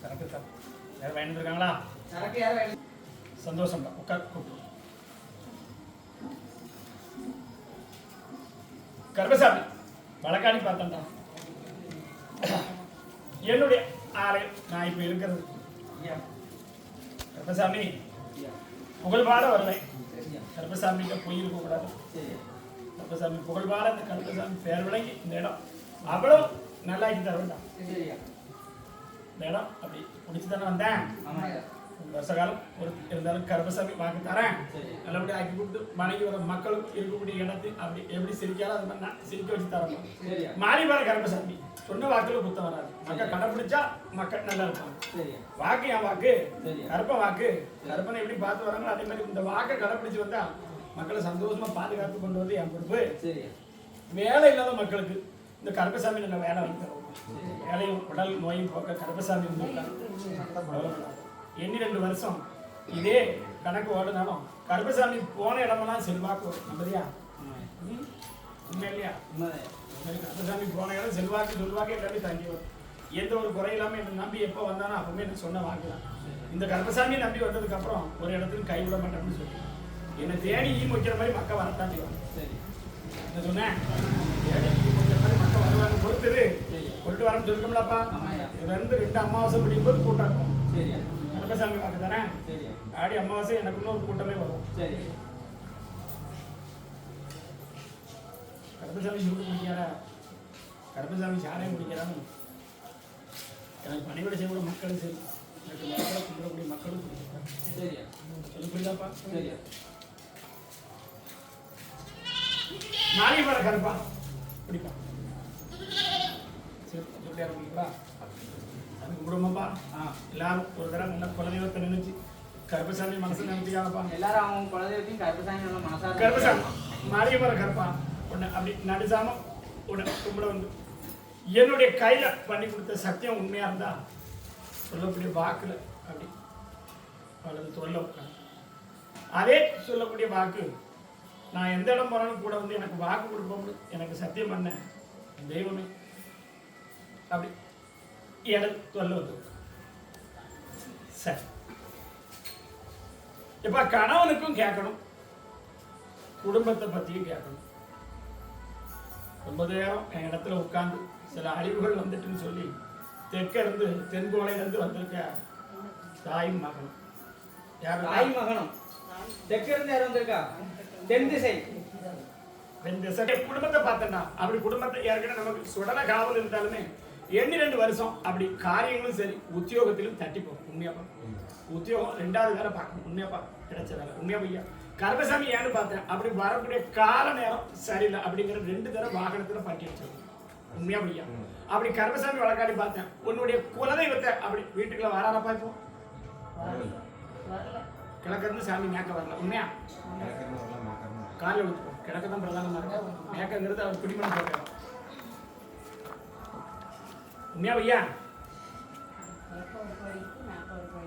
சரக்கு தான் யாரும் வாங்கிட்டுருக்காங்களா சரக்கு யாரும் வேணும் சந்தோஷம் உட்கார் கூப்பிடு கர்மசாமி வழக்காடி பார்த்தேன்டா என்னுடைய ஆளு நான் இப்போ இருக்கிறது ஐயா புகழ்பாட வரலை சரியா கர்மசாமிகிட்ட பொய் இருக்கக்கூடாது சரி கர்மசாமி புகழ்பாட இந்த கர்மசாமி பேர் விளங்கி இந்த இடம் அவ்வளோ நல்லாக்கி தர வேண்டாம் இந்த இடம் அப்படி பிடிச்சி தானே வந்தேன் வருஷ காலம் ஒரு இருந்தாலும் கர்மசாமி வாக்கு தரேன். நல்லபடியாக ஆக்கி கொடுத்து மனைவி வர மக்களுக்கு இருக்கக்கூடிய இடத்தை அப்படி எப்படி சிரிக்காரோ அது மாதிரி நான் சிரிக்க வச்சு தரணும் சரியா. மாறிவார கர்மசாமி சொன்ன வாக்குல குத்தம் வராது. மக்கள் கடைப்பிடிச்சா மக்கள் நல்லா இருப்பாங்க. வாக்கு என் வாக்கு. கருப்ப வாக்கு. கருப்பனை எப்படி பார்த்து வராங்களோ அதே மாதிரி இந்த வாக்கை கடைப்பிடிச்சு வந்தா மக்களை சந்தோஷமா பாதுகாத்து கொண்டு வந்து என் பொறுப்பு. வேலை இல்லாத மக்களுக்கு இந்த கருப்பசாமி நல்ல வேலை தருவோம் வேலையும் உடல் நோயும் போக்க கருப்பசாமி எண்ணி ரெண்டு வருஷம் இதே கணக்கு ஓடுனாலும் கருப்பசாமி போன இடமெல்லாம் செல்வாக்கு. ம்? உண்மை இல்லையா. கருப்பசாமி போன இடம் செல்வாக்கு சொல்வாக்கு எல்லாமே தங்கி வரும். எந்த ஒரு குறை இல்லாம என்னை நம்பி எப்போ வந்தானோ அப்பவுமே எனக்கு சொன்ன வாக்கு தான் இந்த கருப்பசாமி நம்பி வந்ததுக்கு அப்புறம் ஒரு இடத்துக்கு கைவிட மாட்டேன்னு சொல்லி என்னை தேடி ஈ வைக்கிற மாதிரி மக்கள் வரத்தான் செய்வாங்க சரி. என்ன சொன்னேன்? தேடி வருவாங்க பொறுத்தது கொண்டு வரேன்னு சொல்லிருக்கோம்லப்பா ஆமாய்யா. இதுல இருந்து ரெண்டு அமாவாசை முடியும் போது கூட்டம். இருக்கும் சரியா கருப்பசாமி வாக்கு தானே ஆடி அமாவாசை எனக்கு இன்னொரு கூட்டமே வரும். சரி. கருப்பசாமி சுருட்டு குடிக்காரா கருப்பசாமி சாரையும் குடிக்கிறான்னு எனக்கு பணிவிட செய்யக்கூடிய மக்களும் சரி. எனக்கு மக்களை கும்பிடக்கூடிய மக்களும் சரியா. சொல்லி புரியுதாப்பா சரியா. நாளைக்கு வர கருப்பா. பிடிப்பா சொல்லியா இருக்கீங்களா? அது கும்பிடுமாப்பா ஆ எல்லாரும் ஒரு தடவை நல்ல குலதெய்வத்தை நினைச்சு கருப்பசாமி மனசு நினைச்சுக்காங்கப்பா எல்லாரும் அவங்க குலதெய்வத்தையும் கருப்பசாமி நல்லா மனசார கருப்பசாமி. மாரியம்மர கருப்பா. உன்னை அப்படி நடுசாம உன்னை கும்பிட வந்து. என்னுடைய கையில பண்ணி கொடுத்த சத்தியம் உண்மையா இருந்தா சொல்லக்கூடிய வாக்குல அப்படி வலது உட்காந்து அதே சொல்லக்கூடிய வாக்கு நான் எந்த இடம் போனாலும் கூட வந்து எனக்கு வாக்கு கொடுப்போம்னு எனக்கு சத்தியம் பண்ண தெய்வமே. அப்படி இடது தொல்ல வந்து. சரி. இப்ப கணவனுக்கும் கேட்கணும். குடும்பத்தை பத்தியும் கேட்கணும். ரொம்ப நேரம் என் இடத்துல உட்கார்ந்து சில அழிவுகள் வந்துட்டுன்னு சொல்லி தெற்க இருந்து தென்கோலையில இருந்து வந்திருக்க தாயும் மகனும். யார்? தாய் மகனும். தெற்க இருந்து யார் வந்திருக்கா? தென் திசை. ரெண்டு சரி குடும்பத்தை பார்த்தேன்டா அப்படி குடும்பத்தை ஏற்கனவே நமக்கு சுடல காவல் இருந்தாலுமே எண்ணி ரெண்டு வருஷம். அப்படி காரியங்களும் சரி உத்தியோகத்திலும் தட்டி போகும். உண்மையா பார்க்கணும். உத்தியோகம் ரெண்டாவது வேலை பார்க்கணும். உண்மையா பார்க்கணும் கிடைச்ச வேலை. உண்மையா பையா? கர்மசாமி ஏன்னு பார்த்தேன். அப்படி வரக்கூடிய கால நேரம் சரியில்லை. அப்படிங்கிற ரெண்டு தடவை வாகனத்துல பட்டி வச்சிருக்கேன். உண்மையா பையா? அப்படி கர்மசாமி வழக்காடி பார்த்தேன். உன்னுடைய குலதெய்வத்தை அப்படி வீட்டுக்குள்ள வராரப்பா இப்போ? கிழக்கிருந்து சாமி மேக்க வரல. உண்மையா? காலையில் ஊற்றுப்போம் கிழக்கு தான் பிரதானமாக இருக்கு? மேக்கங்கிறது அவர் குடிமணம் போட்டார் உண்மையா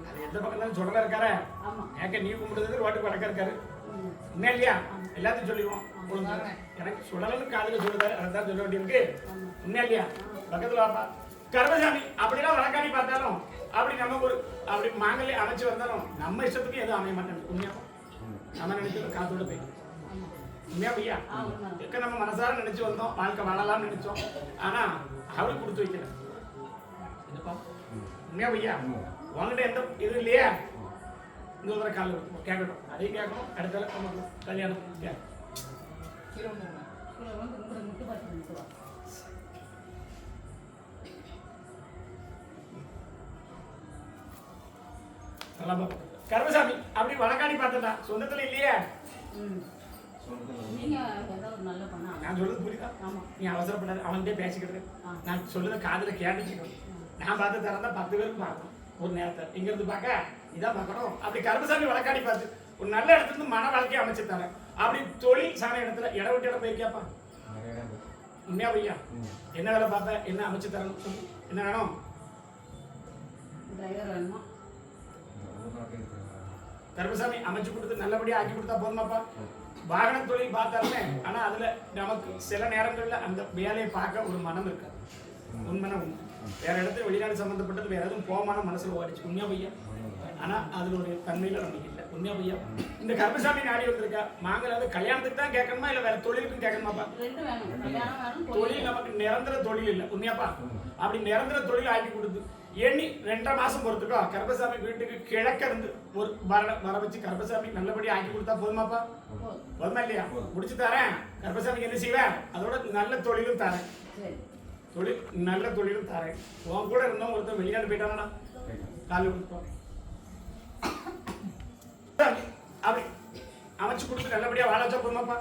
அது எந்த பக்கம் தான் சொல்ல இருக்காரு மேக்க நீ கும்பிடுறது ரோட்டுக்கு வடக்க இருக்காரு உண்மையா இல்லையா? எல்லாத்தையும் சொல்லிடுவோம். எனக்கு சுடலன்னு காலையில் சொல்லுதாரு. அதை தான் சொல்ல வேண்டியிருக்கு. உண்மையா இல்லையா? பக்கத்தில் வாப்பா. கர்மசாமி அப்படிலாம் வழக்காடி பார்த்தாலும் அப்படி நமக்கு ஒரு அப்படி மாங்கல்யம் அமைச்சு வந்தாலும் நம்ம இஷ்டத்துக்கு எதுவும் அமைய மாட்டேங்குது உண்மையா? நம்ம நினைச்சது காத்தோட போய் உண்மையா பையா? இருக்க நம்ம மனசார நினைச்சு வந்தோம். வாழ்க்கை வாழலாம்னு நினைச்சோம். ஆனா அவரு கொடுத்து வைக்கல. என்னப்பா? உண்மையா பையா உங்ககிட்ட எந்த இது இல்லையா. இந்த ஒரு தடவை விட்டுப்போம். கேட்கட்டும். அதையும் கேட்கணும். அடுத்த நம்ம கல்யாணம். கருமசாமி அப்படி வழக்காடி பார்த்தா சொந்தத்துல இல்லையே. நான் சொல்றது புரியுதா? ஆமா. நீ அவசரப்படாத. அவன்கிட்ட பேசிக்கிட்டு. நான் சொல்லுத காதுல கேட்டுச்சுக்கணும் நான் பார்த்து தரந்தா பத்து பேருக்கு பார்க்கணும். ஒரு நேரத்தை இங்க இருந்து பார்க்க இதான் பார்க்கணும். அப்படி கருமசாமி வழக்காடி பார்த்து ஒரு நல்ல இடத்துல இருந்து மன வாழ்க்கையை அமைச்சு தரேன். அப்படி தொழில் சாண இடத்துல இட விட்டு இடம் போயிருக்கியாப்பா உண்மையா பையா என்ன வேலை பார்ப்ப? என்ன அமைச்சு தரணும் சொல்லு. என்ன வேணும்? டிரைவர் வேணுமா? கருமசாமி அமைச்சு கொடுத்து நல்லபடியா ஆக்கி கொடுத்தா போதுமாப்பா. வாகன தொழில் பார்த்தாலுமே ஆனா அதுல நமக்கு சில நேரங்கள்ல அந்த வேலையை பார்க்க ஒரு மனம் இருக்காது. உண்மைனா உண்மை. வேற இடத்துல வெளிநாடு சம்மந்தப்பட்டது வேற எதுவும் போமான மனசுல ஓடிச்சு. உண்மையா பையா? ஆனா அதுல ஒரு தன்மையில நமக்கு இல்லை. உண்மையா பையா? இந்த கருப்பசாமி நாடி வந்திருக்கா? மாங்கலாவது கல்யாணத்துக்கு தான் கேட்கணுமா இல்ல வேற தொழிலுக்கும் கேட்கணுமாப்பா? தொழில் நமக்கு நிரந்தர தொழில் இல்லை. உண்மையாப்பா? அப்படி நிரந்தர தொழில் ஆக்கி கொடுத்து எண்ணி ரெண்டரை மாசம் பொறுத்துக்கோ கருப்பசாமி வீட்டுக்கு கிழக்க இருந்து ஒரு வர வர வச்சு கருப்பசாமி நல்லபடியா ஆக்கி கொடுத்தா போதுமாப்பா? போதும். இல்லையா? முடிச்சு தரேன். கருப்பசாமிக்கு என்ன செய்வேன்? அதோட நல்ல தொழிலும் தரேன். தொழில் நல்ல தொழிலும் தரேன். உன் கூட இருந்தவன் ஒருத்தன் வெளிநாடு போயிட்டானா காலையில் கொடுப்போம் அப்படி அமைச்சு கொடுத்து நல்லபடியா வாழ வச்சா போதுமாப்பா.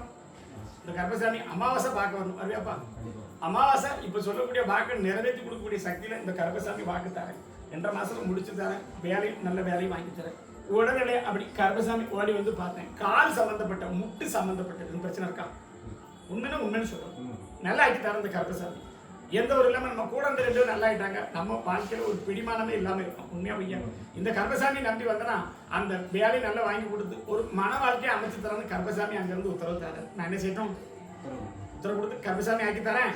இந்த கர்ப்பசாமி அமாவாசை பார்க்க வரணும். வருவியாப்பா அமாவாசை இப்ப சொல்லக்கூடிய வாக்கு நிறைவேற்றி கொடுக்கக்கூடிய சக்தியில இந்த கர்ப்பசாமி வாக்கு தரேன். ரெண்டரை மாசத்துல முடிச்சு தரேன். வேலையும் நல்ல வேலையும் வாங்கி தரேன். உடனே அப்படி கர்ப்பசாமி ஓடி வந்து பார்த்தேன். கால் சம்பந்தப்பட்ட முட்டு சம்பந்தப்பட்ட எதுவும் பிரச்சனை இருக்கா? உண்மைன்னா உண்மைன்னு சொல்றோம். நல்லா ஆக்கி தரேன் இந்த கர்ப்பசாமி. எந்த ஒரு இல்லாம நம்ம கூட இருந்த ரெண்டு பேரும் நல்லா ஆயிட்டாங்க நம்ம வாழ்க்கையில ஒரு பிடிமானமே இல்லாம இருக்கும். உண்மையா பையா இந்த கர்பசாமி நம்பி வந்தனா அந்த வேலையை நல்லா வாங்கி கொடுத்து ஒரு மன வாழ்க்கையை அமைச்சு தரேன்னு அங்க இருந்து உத்தரவு தரேன் நான் என்ன செய்யட்டும்? உத்தரவு கொடுத்து கர்பசாமி ஆக்கி தரேன்.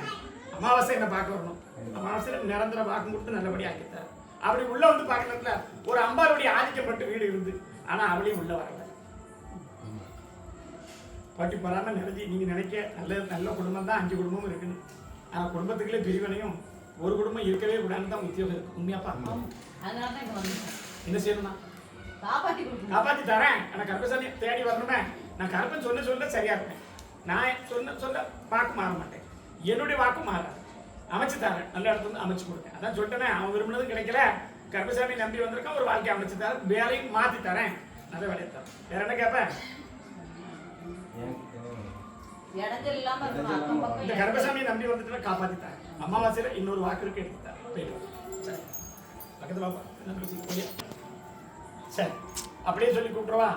அமாவாசை என்ன பார்க்க வரணும். அமாவாசையில நிரந்தர வாக்கு கொடுத்து நல்லபடியா ஆக்கி தரேன். அப்படி உள்ள வந்து பார்க்கறதுல ஒரு அம்பாருடைய ஆதிக்கப்பட்டு வீடு இருந்து ஆனா அவளையும் உள்ள வரல. பட்டி பராம நிறைஞ்சி நீங்க நினைக்க நல்ல நல்ல குடும்பம் தான் அஞ்சு குடும்பமும் இருக்குன்னு. ஆனா குடும்பத்துக்குள்ளே பிரிவினையும் ஒரு குடும்பம் இருக்கவே கூடாதுன்னு தான் உத்தியோகம் இருக்கு. உண்மையாப்பா அதனால தான் இங்க என்ன செய்யணும்னா? கொடுக்கணும். காப்பாத்தி தரேன். எனக்கு கருப்பசாமி தேடி வரணுமே நான் கருப்பன் சொல்ல சொல்ல சரியா இருப்பேன் நான் சொன்ன சொல்ல வாக்கு மாற மாட்டேன். என்னுடைய வாக்கு மாறாது. அமைச்சு தரேன். நல்ல இடத்துல இருந்து அமைச்சு கொடுத்தேன் அதான் சொல்லிட்டேனே அவன் விரும்பினதும் கிடைக்கல. கருப்பசாமி நம்பி வந்திருக்கான் ஒரு வாழ்க்கை அமைச்சு தரேன். வேலையும் மாத்தி தரேன். நல்ல வேலையை தரேன். வேற என்ன கேட்பேன் இடத்துல இல்லாம இருக்கணும் அக்கம் பக்கம் இந்த இடம். கருப்பசாமியை நம்பி வந்துட்டு காப்பாத்தி தரேன் அமாவாசையில இன்னொரு வாக்கு இருக்கு எடுத்து தரேன். போயிடு சரி. பக்கத்துல போய் சரி. அப்படியே சொல்லி கூப்பிட்டுருவா.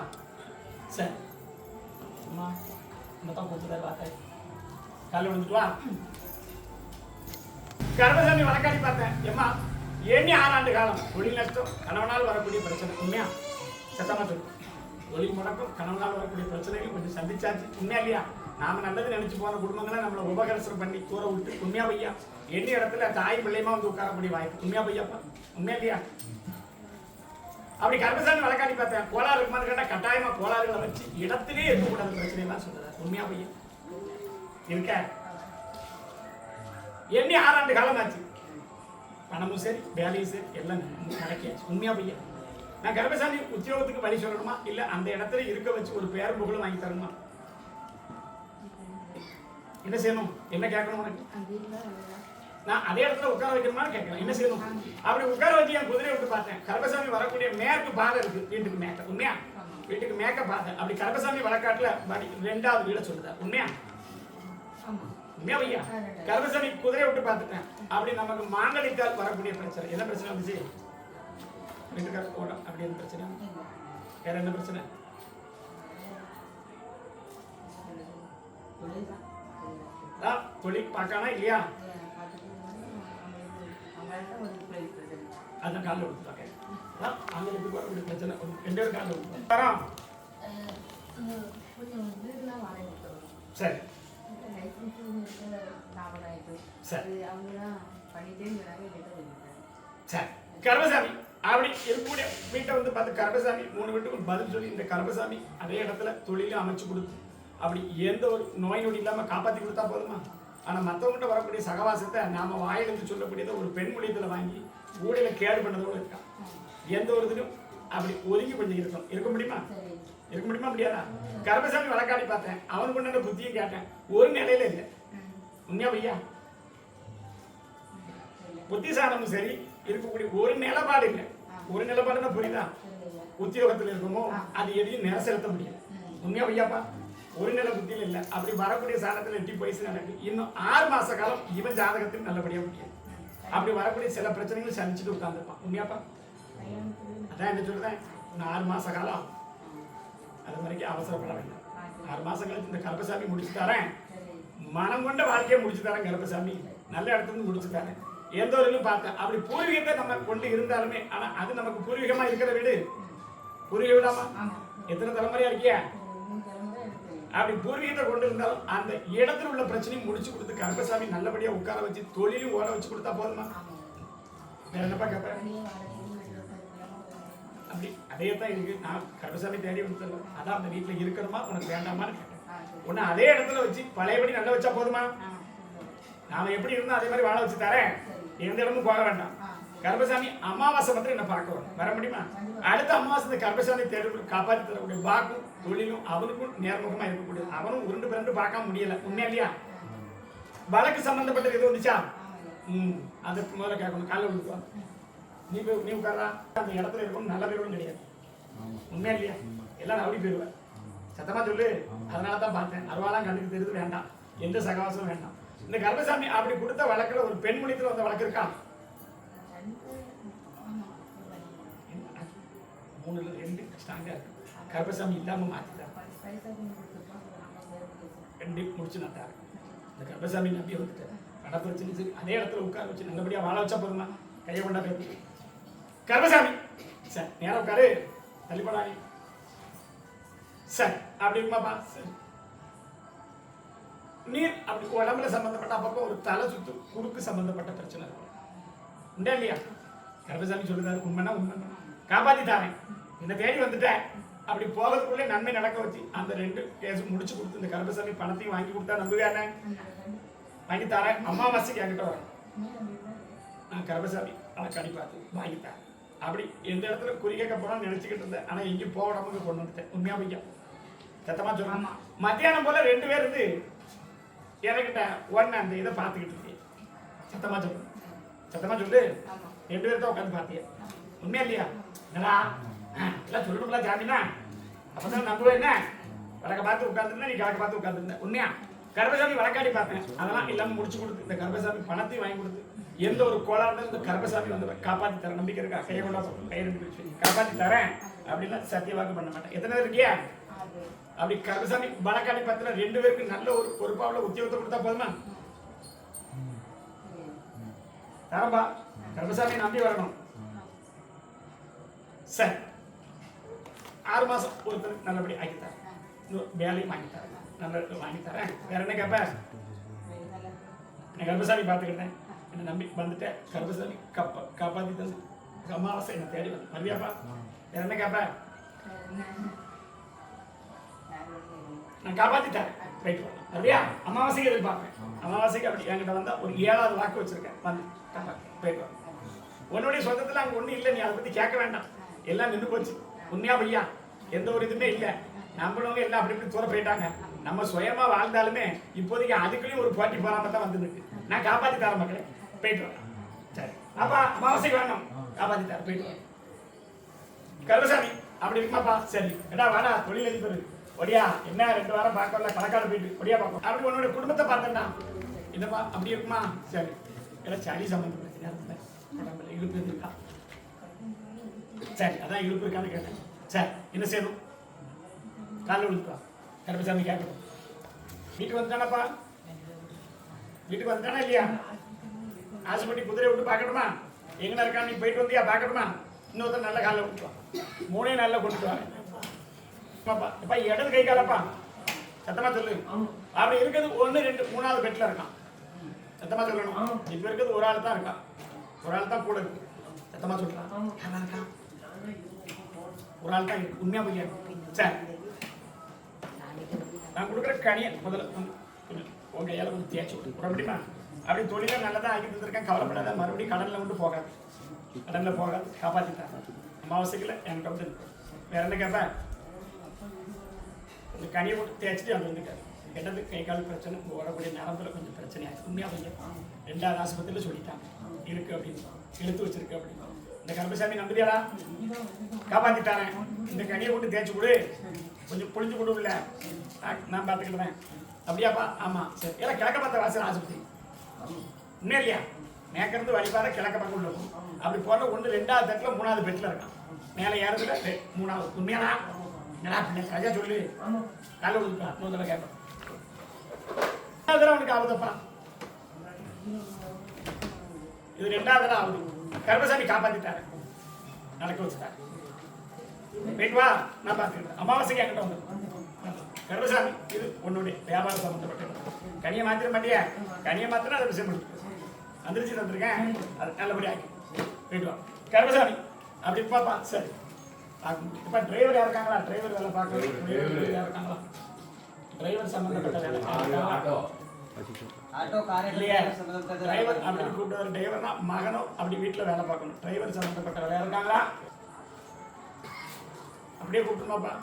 சரி. அம்மா இந்த தான் கூப்பிட்டு வார்த்தை காலையில் வந்துட்டு வா. கர்மசாமி வழக்காடி பார்த்தேன். ஏம்மா எண்ணி ஆறாண்டு காலம்? தொழில் நஷ்டம் கணவனால் வரக்கூடிய பிரச்சனை. உண்மையா? சத்தமா சொல்லு. தொழில் முடக்கம் கணவனால் வரக்கூடிய பிரச்சனைகள் கொஞ்சம் சந்திச்சாச்சு. உண்மையா இல்லையா? நாம நல்லது நினைச்சு போன குடும்பங்களை நம்மளை உபகரசம் பண்ணி தூர விட்டு உண்மையா பையா? எண்ணி இடத்துல தாய் பிள்ளையமா வந்து உட்காரக்கூடிய வாய்ப்பு? உண்மையா பையாப்பா உண்மையா இல்லையா? அப்படி கர்மசாமி வழக்காடி பார்த்தேன். கோளாறு இருக்குமான்னு கேட்டா கட்டாயமா கோளாறுகளை வச்சு இடத்திலே இருக்கக்கூடாது பிரச்சனைலாம் சொல்றாரு. உண்மையா பையா? இருக்க? எண்ணி ஆறாண்டு காலம் ஆச்சு பணமும் சரி வேலையும் சரி எல்லாம் நடக்கியாச்சு உண்மையா பையா? நான் கர்மசாமி உத்தியோகத்துக்கு வழி சொல்லணுமா? இல்ல அந்த இடத்துல இருக்க வச்சு ஒரு பேர் புகழும் வாங்கி தரணுமா? என்ன செய்யணும்? என்ன கேட்கணும் உனக்கு? நான் அதே இடத்துல உட்கார வைக்கணுமான்னு கேட்கலாம் என்ன செய்யணும்? அப்படி உட்கார வச்சு என் குதிரையை விட்டு பார்த்தேன். கருப்பசாமி வரக்கூடிய மேற்கு பாதை இருக்கு. வீட்டுக்கு மேக்க. உண்மையா? வீட்டுக்கு மேக்க பார்த்தேன் அப்படி கருப்பசாமி வழக்காட்டுல வடி ரெண்டாவது வீட சொல்லுதா. உண்மையா? உண்மையா ஐயா கருப்பசாமி குதிரையை விட்டு பார்த்துட்டேன். அப்படி நமக்கு மாங்கலிக்கால் வரக்கூடிய பிரச்சனை. என்ன பிரச்சனை வந்துச்சு? வீட்டுக்கார போட அப்படி என்ன பிரச்சனை? வேற என்ன பிரச்சனை? தொழில் பார்க்கானா இல்லையா? அந்த காலில் விட்டு பார்க்க அங்கே எப்படி ஒரு பிரச்சனை ஒரு ரெண்டு காலில் விட்டு தரோம் சரி. சரி. கர்மசாமி அப்படி இருக்கக்கூடிய வீட்டை வந்து பார்த்து கர்மசாமி மூணு வீட்டுக்கு பதில் சொல்லி இந்த கர்மசாமி அதே இடத்துல தொழிலும் அமைச்சு கொடுத்து அப்படி எந்த ஒரு நோய் நொடி இல்லாம காப்பாத்தி கொடுத்தா போதுமா? ஆனா மத்தவங்ககிட்ட வரக்கூடிய சகவாசத்தை நாம வாயிலிருந்து சொல்லக்கூடியதை ஒரு பெண் மொழியத்துல வாங்கி ஊடையில கேடு பண்ணதோட இருக்கான் எந்த ஒரு இதுலையும் அப்படி ஒதுங்கி கொஞ்சம் இருக்கணும். இருக்க முடியுமா? இருக்க முடியுமா முடியாதா? கர்மசாமி வழக்காடி பார்த்தேன். அவனுக்கு கொண்டாட புத்தியும் கேட்டேன். ஒரு நிலையில இல்லை. உண்மையா பையா புத்திசாலமும் சரி இருக்கக்கூடிய ஒரு நிலப்பாடு இல்லை. ஒரு நிலப்பாடுன்னா புரியுதா? உத்தியோகத்துல இருக்கமோ அது எதையும் நிற செலுத்த முடியல உண்மையா பையாப்பா ஒரு நில புத்தியில் இல்லை. அப்படி வரக்கூடிய சாணத்துல எட்டி போயிசு நடக்கு இன்னும் ஆறு மாச காலம் இவன் ஜாதகத்தில் நல்லபடியா முடியும் அப்படி வரக்கூடிய சில பிரச்சனைகள் சந்திச்சுட்டு உட்காந்துருப்பான் உண்மையாப்பா? அதான் என்ன சொல்றேன்? இன்னும் ஆறு மாச காலம் அது வரைக்கும் அவசரப்பட வேண்டாம். ஆறு மாசம் கழிச்சு இந்த கருப்பசாமி முடிச்சு தரேன். மனம் கொண்ட வாழ்க்கையை முடிச்சு தரேன் கருப்பசாமி. நல்ல இடத்துல முடிச்சு தரேன். எந்த ஒரு இதுவும் பார்த்தேன். அப்படி பூர்வீகத்தை நம்ம கொண்டு இருந்தாலுமே ஆனா அது நமக்கு பூர்வீகமா இருக்கிற வீடு. பூர்வீக விடாமா எத்தனை தலைமுறையா இருக்கியா? அப்படி பூர்வீகத்தை கொண்டு இருந்தாலும் அந்த இடத்துல உள்ள பிரச்சனையும் முடிச்சு கொடுத்து கருப்பசாமி நல்லபடியா உட்கார வச்சு தொழிலும் ஓட வச்சு கொடுத்தா போதுமா? வேற என்னப்பா கேட்பேன் அப்படி அதே தான் இருக்கு. நான் கருப்பசாமி தேடி வந்து அதான் அந்த வீட்டில் இருக்கணுமா? உனக்கு வேண்டாமான்னு கேட்டேன். உன்னை அதே இடத்துல வச்சு பழையபடி நல்லா வச்சா போதுமா? நாம எப்படி இருந்தோம் அதே மாதிரி வாழ வச்சு தரேன். எந்த இடமும் போக வேண்டாம். கர்பசாமி கர்ப்பசாமி அமாவாசை வந்து என்ன பார்க்க வரும் வர முடியுமா? அடுத்த அமாவாசை இந்த கர்பசாமி தேர்வு காப்பாற்றி தரக்கூடிய வாக்கும் தொழிலும் அவனுக்கும் நேர்முகமா இருக்கக்கூடிய அவனும் உருண்டு பிறண்டு பார்க்க முடியல. உண்மையா இல்லையா? வழக்கு சம்பந்தப்பட்டது எதுவும் வந்துச்சா? ம் அதற்கு முதல்ல கேட்கணும். காலைல விழுப்பா நீ போய் நீ உட்காரா அந்த இடத்துல இருக்கணும். நல்ல பேரும் கிடையாது. உண்மையா இல்லையா? எல்லாம் அப்படி போயிடுவேன். சத்தமா சொல்லு. அதனால தான் பார்த்தேன். அருவாலாம் கண்ணுக்கு தெரிஞ்சு வேண்டாம். எந்த சகவாசமும் வேண்டாம். இந்த கர்ப்பசாமி அப்படி கொடுத்த வழக்குல ஒரு பெண் மொழித்துல வந்த வழக்கு இருக்கா? மூணுல ரெண்டு ஸ்ட்ராங்காக இருக்கு. கருப்பசாமி இல்லாம மாற்றிட்டாங்க ரெண்டு முடிச்சு நான் இந்த கருப்பசாமி நம்பி வந்துட்டேன் பண பிரச்சனை சரி. அதே இடத்துல உட்கார வச்சு நல்லபடியா வாழ வச்சா போதுமா? கையை கொண்டா பேர் கருப்பசாமி! சார் நேரம் உட்காரு. தள்ளிப்படாதீ சார் அப்படி இருக்குமாப்பா சரி. நீர் அப்படி உடம்புல சம்பந்தப்பட்ட அப்பப்போ ஒரு தலை சுத்து குறுக்கு சம்பந்தப்பட்ட பிரச்சனை இருக்கும் உண்டா இல்லையா? கர்ப்பசாமி சொல்லுதாரு உண்மைன்னா உண்மை காப்பாத்தி தாரேன் இந்த தேடி வந்துட்டேன். அப்படி போகிறதுக்குள்ளே நன்மை நடக்க வச்சு அந்த ரெண்டு கேஸ் முடிச்சு கொடுத்து இந்த கர்ப்பசாமி பணத்தையும் வாங்கி கொடுத்தா நம்புவேன் வாங்கி தரேன். அமாவாசைக்கு என்கிட்ட வரும் நான் கர்ப்பசாமி கடி பார்த்து வாங்கி தரேன். அப்படி எந்த இடத்துல குறி கேட்க போறான்னு நினைச்சுக்கிட்டு இருந்தேன். ஆனால் எங்கேயும் போகாம கொண்டு வந்துட்டேன். உண்மையா பையா சத்தமா சொல்லணும் மத்தியானம் போல ரெண்டு பேர் இருந்து எனக்கிட்ட ஒன்னு அந்த இதை பார்த்துக்கிட்டு இருக்கேன். சத்தமா சொல்லு. சத்தமா சொல்லு. ரெண்டு பேரும் தான் உட்காந்து பார்த்தியா? உண்மையா இல்லையா? என்னடா? எல்லாம் சொல்லணும்ல ஜாமீனா? அப்பதான் நம்புவேன் என்ன? வழக்க பார்த்து உட்காந்துருந்தா நீ கிழக்க பார்த்து உட்காந்துருந்த உண்மையா? கர்பசாமி வழக்காடி பார்த்தேன். அதெல்லாம் எல்லாமே முடிச்சு கொடுத்து இந்த கர்பசாமி பணத்தையும் வாங்கி கொடுத்து எந்த ஒரு கோளாறுல இந்த கர்ப்பசாமி வந்து காப்பாற்றி தர நம்பிக்கை இருக்கா? கையை கொண்டா சொல்லு. கையை காப்பாற்றி தரேன் அப்படிலாம் சத்தியவாக்கு பண்ண மாட்டேன். எத்தனை பேர் இருக்கியா? அப்படி கர்பசாமி வழக்காடி பத்திர ரெண்டு பேருக்கு நல்ல ஒரு பொறுப்பாவில் உத்தியோகத்தை கொடுத்தா போதுமா? தரம்பா கர்பசாமி நம்பி வரணும். சரி. ஆறு மாசம் ஒருத்தர் நல்லபடி ஆக்கித்தரேன் வேலையும் வாங்கித்தரேன் நல்ல வாங்கித்தரேன் வேற என்ன கேட்பேன் நான் கர்ப்பசாமி பார்த்துக்கிட்டேன். என்னை நம்பி வந்துட்டேன் கர்ப்பசாமி கப்ப காப்பாத்தி தந்து அமாவாசை என்னை தேடி வந்து மரியாப்பா வேற என்ன கேட்பேன் நான் காப்பாத்திட்டேன். ரைட் அப்படியா அமாவாசைக்கு எதிர்பார்ப்பேன். அமாவாசைக்கு அப்படி என்கிட்ட வந்தால் ஒரு ஏழாவது வாக்கு வச்சிருக்கேன். வந்து காப்பாத்து. போயிட்டு வாங்க உன்னுடைய சொந்தத்துல அங்கே ஒன்றும் இல்லை நீ அதை பத்தி கேட்க வேண்டாம். எல்லாம் நின்று போச்சு. உண்மையா பையா? எந்த ஒரு இதுவுமே இல்லை. நம்மளவங்க எல்லாம் அப்படி இப்படி தூர போயிட்டாங்க. நம்ம சுயமா வாழ்ந்தாலுமே இப்போதைக்கு அதுக்குள்ளேயும் ஒரு போட்டி போறாம தான் வந்துருக்கு நான் காப்பாத்தி தரேன் மக்களே. போயிட்டு வரேன் சரி. அப்பா அமாவாசை வேணும் காப்பாத்தி தரேன். போயிட்டு வரேன் கருமசாமி அப்படி இருக்குமாப்பா? சரி. எடா வாடா தொழில் அதிபர் ஒடியா என்ன ரெண்டு வாரம் பார்க்கல? கணக்கால போயிட்டு. ஒடியா பார்ப்போம் அப்படி உன்னோட குடும்பத்தை பார்த்தேன்டா. என்னப்பா அப்படி இருக்குமா? சரி. ஏன்னா சளி சம்பந்தம் பிரச்சனை உடம்புல இழுப்பு இருக்கா சரி அதான் இழுப்பு இருக்கான்னு கேட்டேன். சரி என்ன செய்யணும்? காலைல விழுப்பா கருமசாமி கேட்கணும். வீட்டுக்கு வந்துட்டானப்பா? வீட்டுக்கு வந்துட்டானா இல்லையா? ஆசைப்பட்டி குதிரை விட்டு பார்க்கணுமா எங்கடா இருக்கா நீ போயிட்டு வந்தியா? பார்க்கணுமா இன்னொருத்தர் நல்ல காலில் விட்டுருவான் மூணே நல்லா கொண்டுட்டு வாங்க பாப்பா இப்ப இடது கை காலப்பா? சத்தமா சொல்லு. அப்படி இருக்கிறது ஒண்ணு ரெண்டு மூணாவது பெட்ல இருக்கான். சத்தமா சொல்லணும். இப்ப இருக்கிறது ஒரு ஆள் தான் இருக்கான். ஒரு ஆள் தான் கூட இருக்கு. சத்தமா சொல்றான் யாரா இருக்கான்? ஒரு ஆள் தான் இருக்கு. உண்மையா பையன் சார் நான் கொடுக்குற கனியை முதல்ல உங்கள் கையால் உங்க கையால கொஞ்சம் தேய்ச்சி விட்டு விட முடியுமா அப்படி தொழிலை நல்லதா ஆக்கி தந்திருக்கேன் கவலைப்படாத மறுபடியும் கடல்ல வந்து போகாது. கடல்ல போகாது. காப்பாத்திட்டேன் அமாவாசைக்குள்ள எனக்கு வந்து வேற என்ன கேட்பேன் இந்த கனியை போட்டு தேய்ச்சிட்டு அது வந்துருக்காரு இடது கை கால் பிரச்சனை வரக்கூடிய ஓடக்கூடிய கொஞ்சம் பிரச்சனையாக உண்மையாக கொஞ்சம் ரெண்டாவது ஆஸ்பத்திரியில் சொல்லிட்டாங்க இருக்கு அப்படின்னு இழுத்து வச்சிருக்கு அப்படின்னு இந்த கருப்பசாமி நம்புறியாடா? காப்பாத்திட்டாரேன் இந்த கனியை கொண்டு தேய்ச்சி கொடு. கொஞ்சம் புளிஞ்சு கொடுல நான் பார்த்துக்கிட்டேன் அப்படியாப்பா? ஆமா. சரி. ஏன்னா கிழக்க பார்த்த வாசல் ஆஸ்பத்திரி. இன்னும் இல்லையா? மேற்கிருந்து வழிபாத கிழக்க பக்கம் உள்ள இருக்கும். அப்படி போன ஒன்று ரெண்டாவது தட்டில் மூணாவது பெட்டில் இருக்கான். மேலே ஏறதுல மூணாவது. உண்மையாடா? என்னடா பிள்ளை ராஜா சொல்லு. கால விழுப்பா இன்னொரு தடவை கேட்பேன். அவனுக்கு ஆகுதப்பா இது ரெண்டாவது தடவை ஆகுது கர்மசாமி காப்பாத்திட்டாரு. நடக்க வச்சுட்டாரு. போயிட்டு வா நான் பார்த்துக்கிறேன். அமாவாசைக்கு என்கிட்ட வந்து. கர்மசாமி இது உன்னுடைய வியாபாரம் சம்பந்தப்பட்டது. கனியை மாத்திர மாட்டியா கனியை மாத்திரம் அதை விஷயம் முடிச்சு வந்துருச்சு தந்திருக்கேன். அது நல்லபடியாக போயிட்டு வா. கருமசாமி அப்படி பாப்பா. சரி. பார்க்க முடியும். இப்போ டிரைவர் யார் இருக்காங்களா? டிரைவர் வேலை பார்க்கணும். டிரைவர் யார் இருக்காங்களா? டிரைவர் சம்மந்தப்பட்ட வேலை இல்லையா? டிரைவர் அப்படின்னு கூப்பிட்டு டிரைவர்னா மகனும் அப்படி வீட்டில் வேலை பார்க்கணும். டிரைவர் சம்மந்தப்பட்ட வேலை இருக்காங்களா? அப்படியே கூப்பிட்டுமாப்பா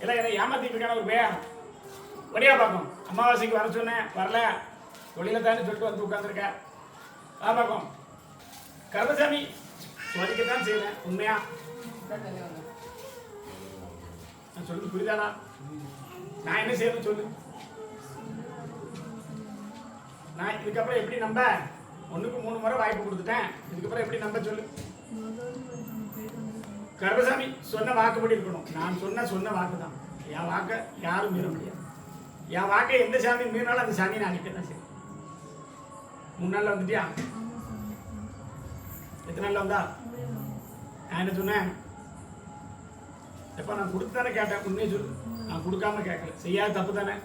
இல்லை என்னை ஏமாத்திட்டு இருக்கான ஒரு பேர் ஒடியா பார்க்கும். அமாவாசைக்கு வர சொன்னேன் வரல. தொழில தானே சொல்லிட்டு வந்து உட்காந்துருக்க வா பார்க்கும் கருமசாமி சொல்லிக்கத்தான் செய்வேன் உண்மையா? நான் சொல்லுது புரியுதாடா? நான் என்ன செய்யணும் சொல்லு. நான் இதுக்கப்புறம் எப்படி நம்ப? ஒண்ணுக்கு மூணு முறை வாய்ப்பு கொடுத்துட்டேன். இதுக்கப்புறம் எப்படி நம்ப சொல்லு? கர்பசாமி சொன்ன வாக்குப்படி இருக்கணும். நான் சொன்ன சொன்ன வாக்கு தான் என் வாக்கை யாரும் மீற முடியாது. என் வாக்கை எந்த சாமி மீறினாலும் அந்த சாமி நான் அனுப்பி தான் சரி. மூணு நாளில் வந்துட்டியா? எத்தனை நாளில் வந்தா? நான் என்ன சொன்னேன்? எப்போ நான் கொடுத்து தானே கேட்டேன். உண்மையை சொல்லு. நான் கொடுக்காம கேட்கல. செய்யாத தப்பு தானே.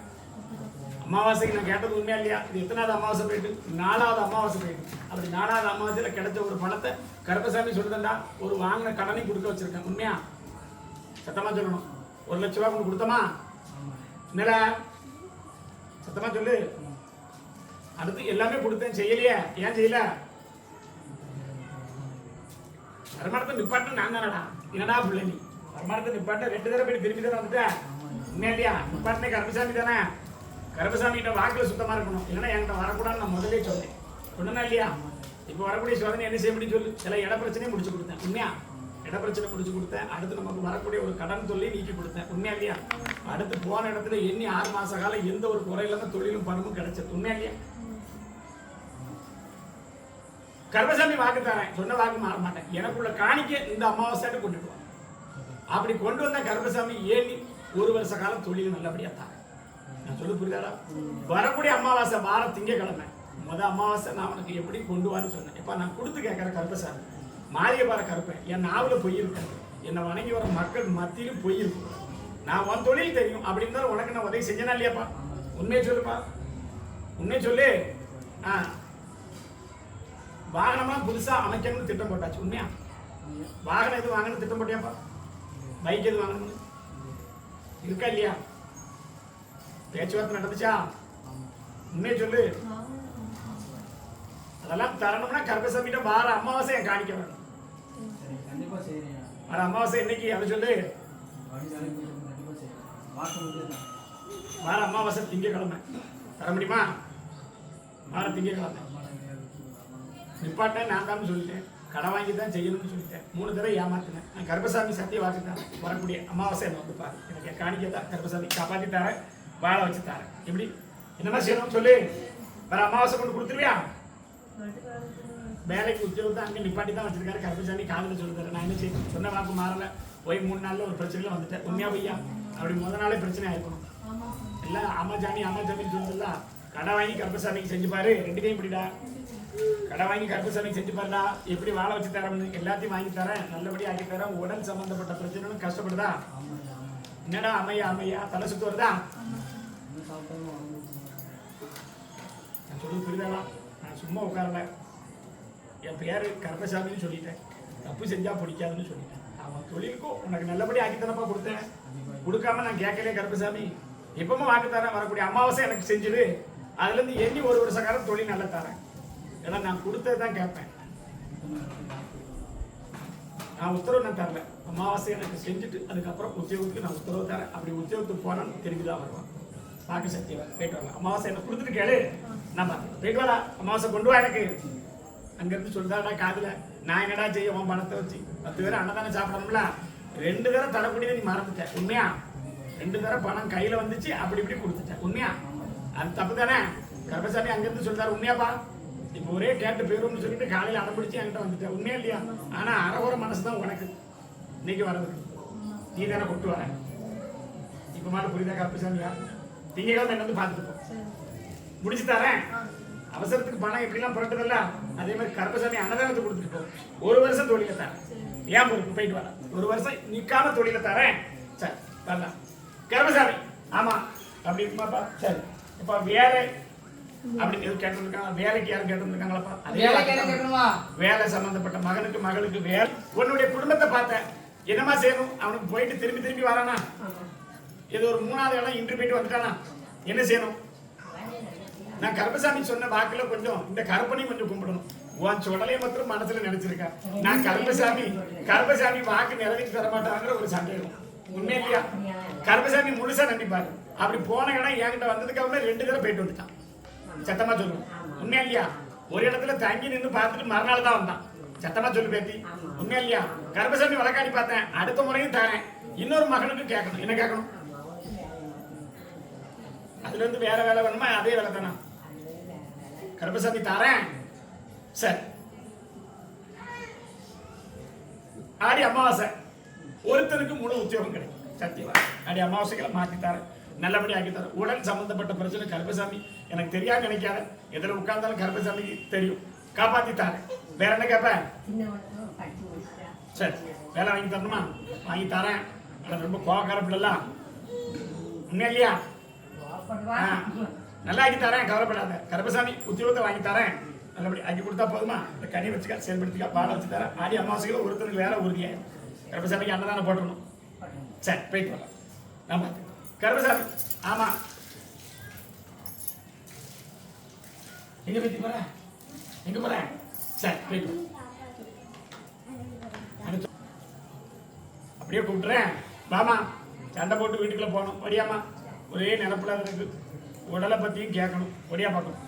அமாவாசைக்கு நான் கேட்டது உண்மையா இல்லையா? இது எத்தனாவது அமாவாசை போயிட்டு? நாலாவது அமாவாசை போயிட்டு. அப்படி நாலாவது அமாவாசையில் கிடைச்ச ஒரு பணத்தை கருப்பசாமி சொல்லுதண்டா ஒரு வாங்கின கடனை கொடுக்க வச்சிருக்கேன். உண்மையா? சத்தமா சொல்லணும். ஒரு லட்ச ரூபா கொண்டு கொடுத்தமா? என்னடா? சத்தமா சொல்லு. அடுத்து எல்லாமே கொடுத்தேன். செய்யலையே? ஏன் செய்யல? வருமானத்தை நிப்பாட்டு நான் தானடா. என்னடா பிள்ளை நீ? வருமானத்தை நிப்பாட்ட ரெண்டு தடவை போய் திரும்பி தர வந்துட்டேன் உண்மையா இல்லையா? நிப்பாட்டினே கருப்பசாமி தானே? கருப்பசாமி கிட்ட வாக்குல சுத்தமா இருக்கணும். இல்லைன்னா என்கிட்ட வரக்கூடாதுன்னு நான் முதலே சொன்னேன். சொன்னா இல்லையா? இப்போ வரக்கூடிய சோதனை என்ன செய்ய முடியும் சொல்லு. சில இட பிரச்சனையும் முடிச்சு கொடுத்தேன். உண்மையா? இட பிரச்சனை முடிச்சு கொடுத்தேன். அடுத்து நமக்கு வரக்கூடிய ஒரு கடன் தொல்லை நீக்கி கொடுத்தேன். உண்மையா இல்லையா? அடுத்து போன இடத்துல எண்ணி ஆறு மாச காலம் எந்த ஒரு குறையில்லாம தொழிலும் பணமும் கிடைச்சது. உண்மையா இல்லையா? கர்மசாமி வாக்கு தரேன் சொன்ன வாக்கு மாற மாட்டேன். எனக்குள்ள காணிக்க இந்த அமாவாசைட்டு கொண்டுட்டு வா. அப்படி கொண்டு வந்த கர்மசாமி ஏணி ஒரு வருஷ காலம் தொழில் நல்லபடியா தான் சொல்லு புரியுதாடா? வரக்கூடிய அமாவாசை வார திங்கக்கிழமை. முத அமாவாசை நான் உனக்கு எப்படி கொண்டு வான்னு சொன்னேன். எப்ப நான் கொடுத்து கேட்கற கருப்பசாமி மாறிய பார கருப்பேன் என் நாவல பொய் இருக்காது என்னை வணங்கி வர மக்கள் மத்தியிலும் பொய் இருக்கும் நான் உன் தொழில் தெரியும். அப்படி இருந்தாலும் உனக்கு நான் உதவி செஞ்சேனா இல்லையாப்பா? உண்மையை சொல்லுப்பா. உண்மையை சொல்லு. ஆ. வாகனம்லாம் புதுசா அமைக்கணும்னு திட்டம் போட்டாச்சு. உண்மையா? வாகனம் எது வாங்கணும் திட்டம் போட்டியாப்பா? பைக் எது வாங்கணும் இருக்கா இல்லையா? பேச்சுவார்த்தை நடந்துச்சா? உண்மையை சொல்லு. அதெல்லாம் தரணும்னா கர்ப்பசாமிகிட்ட வார அமாவாசை என் காணிக்க வேணும். வர அமாவாசை என்னைக்கு? அதை சொல்லு. வார அமாவாசை திங்கக்கிழமை. தர முடியுமா? வார திங்கக்கிழமை. நிப்பாட்டேன் நான் தான் சொல்லிட்டேன். கடை வாங்கி தான் செய்யணும்னு சொல்லிட்டேன். மூணு தடவை ஏமாத்தினேன். நான் கர்ப்பசாமி சத்திய வாக்கு தான். வரக்கூடிய அமாவாசை என்ன வந்து பாரு. எனக்கு என் காணிக்கை தான் கர்ப்பசாமி காப்பாற்றி தரேன். வாழ வச்சு தரேன். எப்படி? என்னென்ன செய்யணும்? சொல்லு. வேற அமாவாசை கொண்டு கொடுத்துருவியா? வேலைக்கு உத்தியோகத்தை அங்கே நிப்பாட்டி தான் வச்சிருக்காரு கருப்பசாமி சொல்லி தரேன். நான் என்ன செய்ய சொன்ன வாக்கு மாறல. போய் மூணு நாள்ல ஒரு பிரச்சனையில வந்துட்டேன். உண்மையா பையா அப்படி முத நாளே பிரச்சனை ஆயிருக்கணும் இல்லை ஆமா ஜாமி ஆமா ஜாமின்னு சொல்லுதுல்ல. கடை வாங்கி கருப்பசாமிக்கு செஞ்சு பாரு. ரெண்டு இப்படிடா. கடை வாங்கி கருப்பசாமிக்கு செஞ்சு பாருடா. எப்படி வாழ வச்சு தரேன் எல்லாத்தையும் வாங்கி தரேன். நல்லபடியா ஆக்கி தரேன். உடல் சம்பந்தப்பட்ட பிரச்சனைகளும் கஷ்டப்படுதா? என்னடா அமையா அமையா? தலை சுத்து வருதா? சாப்பிட்டாலும் நான் சொல்றது புரியுதாடா நான் சும்மா உட்காரல என் பேர் கருப்பசாமின்னு சொல்லிட்டேன் தப்பு செஞ்சால் பிடிக்காதுன்னு சொல்லிட்டேன் அவன் தொழிலுக்கும் உனக்கு நல்லபடி ஆக்கித்தனப்பா கொடுத்தேன் கொடுக்காம நான் கேட்கலையே கருப்பசாமி எப்பவுமே வாக்கு தரேன் வரக்கூடிய அமாவாசை எனக்கு செஞ்சுது அதுலேருந்து எண்ணி ஒரு வருஷ காலம் தொழில் நல்லா தரேன் ஏன்னா நான் கொடுத்தது தான் கேட்பேன் நான் உத்தரவு நான் தரல. அமாவாசை எனக்கு செஞ்சுட்டு அதுக்கப்புறம் உத்தியோகத்துக்கு நான் உத்தரவு தரேன். அப்படி உத்தியோகத்துக்கு போனால் திரும்பி தான் வருவான். பார்க்க சத்தியம் போயிட்டு வரலாம். அமாவாசை என்ன கொடுத்துட்டு கேளு. நான் போயிட்டு வரா அமாவாசை கொண்டு வா எனக்கு. அங்கேருந்து சொல்லுதாடா காதுல நான் என்னடா செய்ய உன் பணத்தை வச்சு பத்து பேர் அன்னதானம் சாப்பிடணும்ல? ரெண்டு தடவை தரக்கூடியதை நீ மறந்துட்ட. உண்மையா? ரெண்டு தடவை பணம் கையில வந்துச்சு அப்படி இப்படி கொடுத்துட்டேன் உண்மையா? அது தப்பு தானே? கர்பசாமி அங்கேருந்து சொல்றாரு உண்மையாப்பா? இப்போ ஒரே கேட்டு போயிரும்னு சொல்லிட்டு காலையில அடம்பிடிச்சு என்கிட்ட வந்துட்டேன் உண்மையா இல்லையா? ஆனா அறகுற மனசு தான் உனக்கு. இன்னைக்கு வர்றதுக்கு. நீ தானே கொட்டு வர. இப்போ மாதிரி புரியுதா கர்பசாமியா திங்கக்கிழமை என்ன வந்து பார்த்துட்டு முடிச்சு தரேன். அவசரத்துக்கு பணம் எப்படிலாம் புரட்டுதல்ல அதே மாதிரி கருப்பசாமி அன்னதானத்தை கொடுத்துட்டு போ. ஒரு வருஷம் தொழில தரேன். ஏன் பொறுப்பு? போயிட்டு வர ஒரு வருஷம் நிக்காம தொழில தரேன். சரி வரலாம். கருப்பசாமி ஆமா அப்படி இருக்குமாப்பா? சரி. இப்போ வேற அப்படின்னு எதுவும் கேட்டிருக்காங்க வேலைக்கு யாரும் கேட்டிருக்காங்களாப்பா? அதே வேலை சம்பந்தப்பட்ட மகனுக்கு மகளுக்கு வேலை. உன்னுடைய குடும்பத்தை பார்த்தேன். என்னமா செய்யணும்? அவனுக்கு போயிட்டு திரும்பி திரும்பி வரானா? இது ஒரு மூணாவது இடம் இன்று போயிட்டு வந்துட்டானா? என்ன செய்யணும்? நான் கருப்பசாமி சொன்ன வாக்குல கொஞ்சம் இந்த கருப்பனையும் கொஞ்சம் கும்பிடணும். உன் சுடலையை மாத்திரம் மனசுல நினைச்சிருக்கா. நான் கருப்பசாமி கருப்பசாமி வாக்கு நிறைவேற்றி தர மாட்டாங்கிற ஒரு சந்தேகம். உண்மை இல்லையா? கருப்பசாமி முழுசா நம்பிப்பாரு அப்படி போன இடம் என்கிட்ட வந்ததுக்கு அப்புறம் ரெண்டு தடவை போயிட்டு வந்துட்டான். சத்தமா சொல்லுவோம் உண்மை இல்லையா? ஒரு இடத்துல தங்கி நின்று பார்த்துட்டு மறுநாள் தான் வந்தான். சத்தமா சொல்லு பேத்தி. உண்மை இல்லையா? கருப்பசாமி வழக்காடி பார்த்தேன். அடுத்த முறையும் தரேன். இன்னொரு மகனுக்கு கேட்கணும். என்ன கேட்கணும்? அதுல இருந்து வேற வேலை வேணுமா? அதே வேலை தானா? கருப்பசாமி தரேன். சரி. ஆடி அமாவாசை. ஒருத்தருக்கு முழு உத்தியோகம் கிடைக்கும். சத்தியமா? ஆடி அமாவாசைகளை மாத்தி தரேன். நல்லபடி ஆக்கி தரேன். உடல் சம்பந்தப்பட்ட பிரச்சனை கருப்பசாமி. எனக்கு தெரியாது நினைக்காத. எதில் உட்கார்ந்தாலும் கருப்பசாமிக்கு தெரியும். காப்பாத்தி தரேன். வேற என்ன கேட்பேன் சரி. வேலை வாங்கி தரணுமா? வாங்கி தரேன். ரொம்ப கோவக்கார பிள்ளைலாம். உண்மையா இல்லையா? நல்லா ஆக்கி தரேன் கவலைப்படாத. கருப்பசாமி உத்தியோகத்தை வாங்கி தரேன். நல்லபடி ஆக்கி கொடுத்தா போதுமா? இந்த கனி வச்சுக்க செயல்படுத்திக்க பாட வச்சு தரேன். ஆடி அமாவாசைகள் ஒருத்தருக்கு வேலை உறுதியாக கருப்பசாமிக்கு அன்னதானம் போட்டணும் சரி போயிட்டு வரலாம் நான் கருப்பசாமி ஆமா. எங்க பத்தி போற? எங்க போற? சரி போயிட்டு அப்படியே கூப்பிட்றேன் வாமா சண்டை போட்டு வீட்டுக்குள்ளே போகணும். வரியாமா ஒரே நினப்பில் இருக்கு உடலை பற்றியும் கேட்கணும். ஒடியா பார்க்கணும்.